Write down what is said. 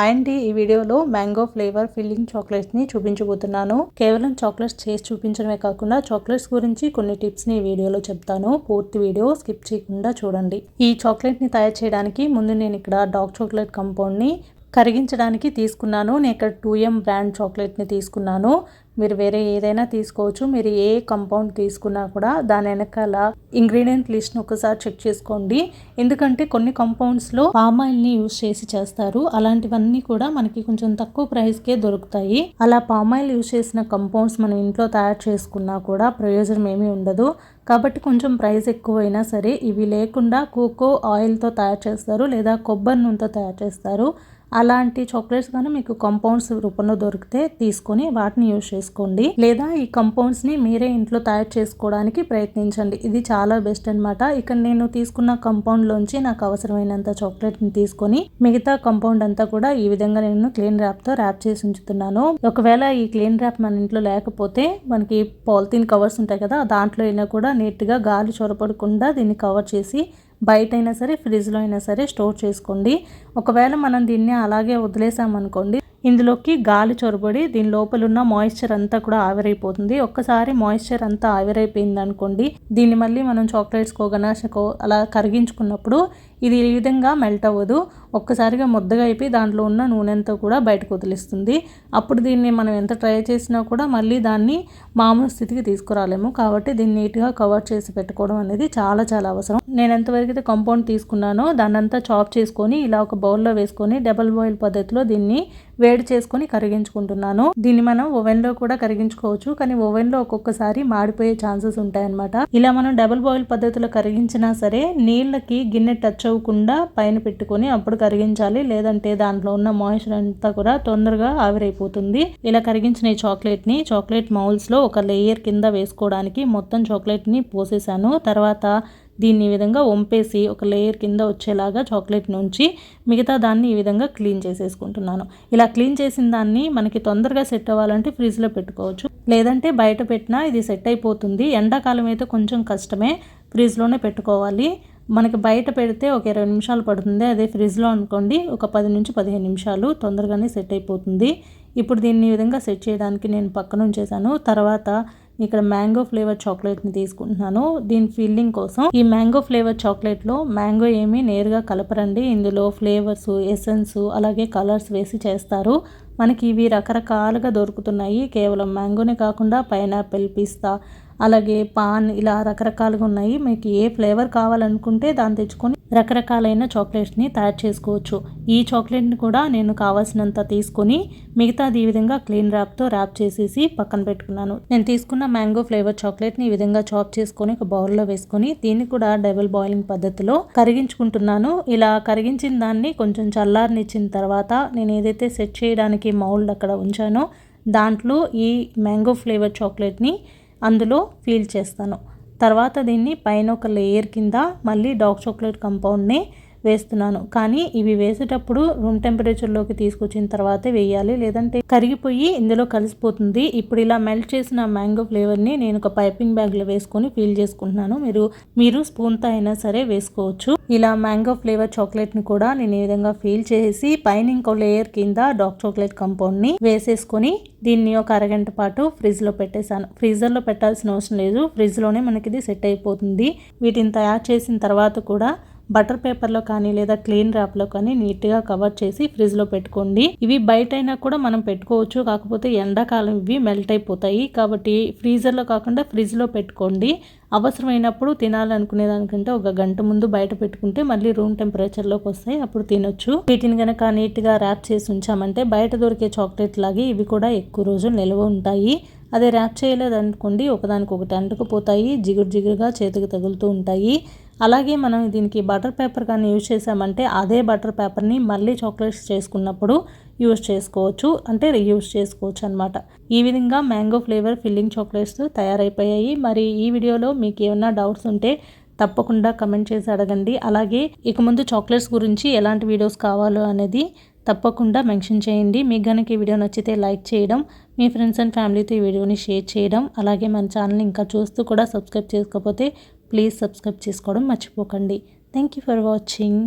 ఆయండి అండి. ఈ వీడియోలో మ్యాంగో ఫ్లేవర్ ఫిల్లింగ్ చాక్లెట్స్ని చూపించబోతున్నాను. కేవలం చాక్లెట్స్ చేసి చూపించడమే కాకుండా చాక్లెట్స్ గురించి కొన్ని టిప్స్ని ఈ వీడియోలో చెప్తాను. పూర్తి వీడియో స్కిప్ చేయకుండా చూడండి. ఈ చాక్లెట్ని తయారు చేయడానికి ముందు నేను ఇక్కడ డార్క్ చాక్లెట్ కంపౌండ్ని కరిగించడానికి తీసుకున్నాను. నేను ఇక్కడ టూ ఎం బ్రాండ్ చాక్లెట్ని తీసుకున్నాను. మీరు వేరే ఏదైనా తీసుకోవచ్చు. మీరు ఏ కంపౌండ్ తీసుకున్నా కూడా దాని వెనకాల ఇంగ్రీడియంట్ లిస్ట్ని ఒకసారి చెక్ చేసుకోండి. ఎందుకంటే కొన్ని కంపౌండ్స్లో పామ్ ఆయిల్ని యూస్ చేసి చేస్తారు. అలాంటివన్నీ కూడా మనకి కొంచెం తక్కువ ప్రైస్కే దొరుకుతాయి. అలా పామ్ ఆయిల్ యూస్ చేసిన కంపౌండ్స్ మనం ఇంట్లో తయారు చేసుకున్నా కూడా ప్రయోజనం ఏమీ ఉండదు. కాబట్టి కొంచెం ప్రైస్ ఎక్కువైనా సరే ఇవి లేకుండా కోకో ఆయిల్తో తయారు చేస్తారు. లేదా కొబ్బరి నూనెతో తయారు చేస్తారు. అలాంటి చాక్లెట్స్ కానీ మీకు కంపౌండ్స్ రూపంలో దొరికితే తీసుకొని వాటిని యూజ్ చేసుకోండి. లేదా ఈ కంపౌండ్స్ని మీరే ఇంట్లో తయారు చేసుకోవడానికి ప్రయత్నించండి. ఇది చాలా బెస్ట్ అనమాట ఇక్కడ నేను తీసుకున్న కంపౌండ్లోంచి నాకు అవసరమైనంత చాక్లెట్ని తీసుకొని మిగతా కంపౌండ్ అంతా కూడా ఈ విధంగా నేను క్లీన్ ర్యాప్తో ర్యాప్ చేసి ఉంచుతున్నాను. ఒకవేళ ఈ క్లీన్ ర్యాప్ మన ఇంట్లో లేకపోతే మనకి పాలిథిన్ కవర్స్ ఉంటాయి కదా దాంట్లో అయినా కూడా నీట్గా గాలి చొరపడకుండా దీన్ని కవర్ చేసి బయట అయినా సరే ఫ్రిడ్జ్లో అయినా సరే స్టోర్ చేసుకోండి. ఒకవేళ మనం దీన్ని అలాగే వదిలేసామనుకోండి ఇందులోకి గాలి చొరబడి దీని లోపల ఉన్న మాయిశ్చర్ అంతా కూడా ఆవిరైపోతుంది. ఒక్కసారి మాయిశ్చర్ అంతా ఆవిరైపోయింది అనుకోండి దీన్ని మళ్ళీ మనం చాక్లెట్స్కో గనాషకో అలా కరిగించుకున్నప్పుడు ఇది ఈ విధంగా మెల్ట్ అవ్వదు. ఒక్కసారిగా ముద్దగా అయిపోయి దాంట్లో ఉన్న నూనె అంతా కూడా బయటకు వదిలిస్తుంది. అప్పుడు దీన్ని మనం ఎంత ట్రై చేసినా కూడా మళ్ళీ దాన్ని మామూలు స్థితికి తీసుకురాలేము. కాబట్టి దీన్ని నీట్గా కవర్ చేసి పెట్టుకోవడం అనేది చాలా చాలా అవసరం. నేను ఎంతవరకు అయితే కంపౌండ్ తీసుకున్నానో దాన్నంతా చాప్ చేసుకొని ఇలా ఒక బౌల్లో వేసుకొని డబల్ బాయిల్ పద్ధతిలో దీన్ని వేడి చేసుకొని కరిగించుకుంటున్నాను. దీన్ని మనం ఓవెన్లో కూడా కరిగించుకోవచ్చు. కానీ ఓవెన్లో ఒక్కొక్కసారి మాడిపోయే ఛాన్సెస్ ఉంటాయన్నమాట. ఇలా మనం డబుల్ బాయిల్ పద్ధతిలో కరిగించినా సరే నీళ్ళకి గిన్నె టచ్ అవ్వకుండా పైన పెట్టుకొని అప్పుడు కరిగించాలి. లేదంటే దాంట్లో ఉన్న మాయిశ్చర్ అంతా కూడా తొందరగా ఆవిరైపోతుంది. ఇలా కరిగించిన ఈ చాక్లెట్ని చాక్లెట్ మౌల్స్లో ఒక లేయర్ కింద వేసుకోవడానికి మొత్తం చాక్లెట్ని పోసేసాను. తర్వాత దీన్ని ఈ విధంగా వంపేసి ఒక లేయర్ కింద వచ్చేలాగా చాక్లెట్ నుంచి మిగతా దాన్ని ఈ విధంగా క్లీన్ చేసేసుకుంటున్నాను. ఇలా క్లీన్ చేసిన దాన్ని మనకి తొందరగా సెట్ అవ్వాలంటే ఫ్రిడ్జ్లో పెట్టుకోవచ్చు. లేదంటే బయట పెట్టినా ఇది సెట్ అయిపోతుంది. ఎండాకాలం అయితే కొంచెం కష్టమే ఫ్రిడ్జ్లోనే పెట్టుకోవాలి. మనకి బయట పెడితే ఒక ఇరవై నిమిషాలు పడుతుంది. అదే ఫ్రిడ్జ్లో అనుకోండి ఒక పది నుంచి పదిహేను నిమిషాలు తొందరగానే సెట్ అయిపోతుంది. ఇప్పుడు దీన్ని ఈ విధంగా సెట్ చేయడానికి నేను పక్కన ఉంచేసాను తర్వాత ఇక్కడ మ్యాంగో ఫ్లేవర్ చాక్లెట్ని తీసుకుంటున్నాను. దీని ఫీల్డింగ్ కోసం ఈ మ్యాంగో ఫ్లేవర్ చాక్లెట్లో మ్యాంగో ఏమీ నేరుగా కలపరండి. ఇందులో ఫ్లేవర్స్ ఎసెన్స్ అలాగే కలర్స్ వేసి చేస్తారు. మనకి ఇవి రకరకాలుగా దొరుకుతున్నాయి. కేవలం మ్యాంగోనే కాకుండా పైనాపిల్ పిస్తా అలాగే పాన్ ఇలా రకరకాలుగా ఉన్నాయి. మీకు ఏ ఫ్లేవర్ కావాలనుకుంటే దాన్ని తెచ్చుకొని రకరకాలైన చాక్లెట్స్ని తయారు చేసుకోవచ్చు. ఈ చాక్లెట్ని కూడా నేను కావాల్సినంత తీసుకొని మిగతాది ఈ విధంగా క్లీన్ ర్యాప్తో ర్యాప్ చేసేసి పక్కన పెట్టుకున్నాను. నేను తీసుకున్న మ్యాంగో ఫ్లేవర్ చాక్లెట్ని ఈ విధంగా చాప్ చేసుకొని ఒక బౌల్లో వేసుకొని దీన్ని కూడా డబుల్ బాయిలింగ్ పద్ధతిలో కరిగించుకుంటున్నాను. ఇలా కరిగించిన దాన్ని కొంచెం చల్లారనిచ్చిన తర్వాత నేను ఏదైతే సెట్ చేయడానికి మౌల్డ్ అక్కడ ఉంచానో దాంట్లో ఈ మ్యాంగో ఫ్లేవర్ చాక్లెట్ని అందులో ఫీల్ చేస్తాను. తర్వాత దీన్ని పైన ఒక లేయర్ కింద మళ్ళీ డార్క్ చాక్లెట్ కంపౌండ్ని వేస్తున్నాను. కానీ ఇవి వేసేటప్పుడు రూమ్ టెంపరేచర్లోకి తీసుకొచ్చిన తర్వాతే వేయాలి. లేదంటే కరిగిపోయి ఇందులో కలిసిపోతుంది. ఇప్పుడు ఇలా మెల్ట్ చేసిన మ్యాంగో ఫ్లేవర్ని నేను ఒక పైపింగ్ బ్యాగ్లో వేసుకొని ఫీల్ చేసుకుంటున్నాను. మీరు మీరు స్పూన్తో అయినా సరే వేసుకోవచ్చు. ఇలా మ్యాంగో ఫ్లేవర్ చాక్లెట్ని కూడా నేను ఈ విధంగా ఫీల్ చేసి పైన ఇంకో లేయర్ కింద డార్క్ చాక్లెట్ కంపౌండ్ని వేసేసుకొని దీన్ని ఒక అరగంట పాటు ఫ్రిడ్జ్లో పెట్టేశాను. ఫ్రీజర్లో పెట్టాల్సిన అవసరం లేదు. ఫ్రిడ్జ్లోనే మనకి ఇది సెట్ అయిపోతుంది. వీటిని తయారు చేసిన తర్వాత కూడా బటర్ పేపర్లో కానీ లేదా క్లీన్ ర్యాప్లో కానీ నీట్గా కవర్ చేసి ఫ్రిడ్జ్లో పెట్టుకోండి. ఇవి బయట అయినా కూడా మనం పెట్టుకోవచ్చు. కాకపోతే ఎండాకాలం ఇవి మెల్ట్ అయిపోతాయి. కాబట్టి ఫ్రీజర్లో కాకుండా ఫ్రిడ్జ్లో పెట్టుకోండి. అవసరమైనప్పుడు తినాలనుకునే దానికంటే ఒక గంట ముందు బయట పెట్టుకుంటే మళ్ళీ రూమ్ టెంపరేచర్లోకి వస్తాయి. అప్పుడు తినొచ్చు. వీటిని కనుక నీట్గా ర్యాప్ చేసి ఉంచామంటే బయట దొరికే చాక్లెట్ లాగే ఇవి కూడా ఎక్కువ రోజులు నిల్వ ఉంటాయి. అదే ర్యాప్ చేయలేదు అనుకోండి ఒకదానికొకటి అంటుకుపోతాయి. జిగురు జిగురుగా చేతికి తగులుతూ ఉంటాయి. అలాగే మనం దీనికి బటర్ పేపర్ కానీ యూజ్ చేసామంటే అదే బటర్ పేపర్ని మళ్ళీ చాక్లెట్స్ చేసుకున్నప్పుడు యూజ్ చేసుకోవచ్చు అంటే రీయూజ్ చేసుకోవచ్చు అనమాట ఈ విధంగా మ్యాంగో ఫ్లేవర్ ఫిల్లింగ్ చాక్లెట్స్ తయారైపోయాయి. మరి ఈ వీడియోలో మీకు ఏమైనా డౌట్స్ ఉంటే తప్పకుండా కమెంట్ చేసి అడగండి. అలాగే ఇక ముందు చాక్లెట్స్ గురించి ఎలాంటి వీడియోస్ కావాలో అనేది తప్పకుండా మెన్షన్ చేయండి. మీకు కనుక ఈ వీడియో నచ్చితే లైక్ చేయడం మీ ఫ్రెండ్స్ అండ్ ఫ్యామిలీతో ఈ వీడియోని షేర్ చేయడం అలాగే మన ఛానల్ని ఇంకా చూస్తూ కూడా సబ్స్క్రైబ్ చేసుకోకపోతే ప్లీజ్ సబ్స్క్రైబ్ చేసుకోవడం మర్చిపోకండి. Thank you for watching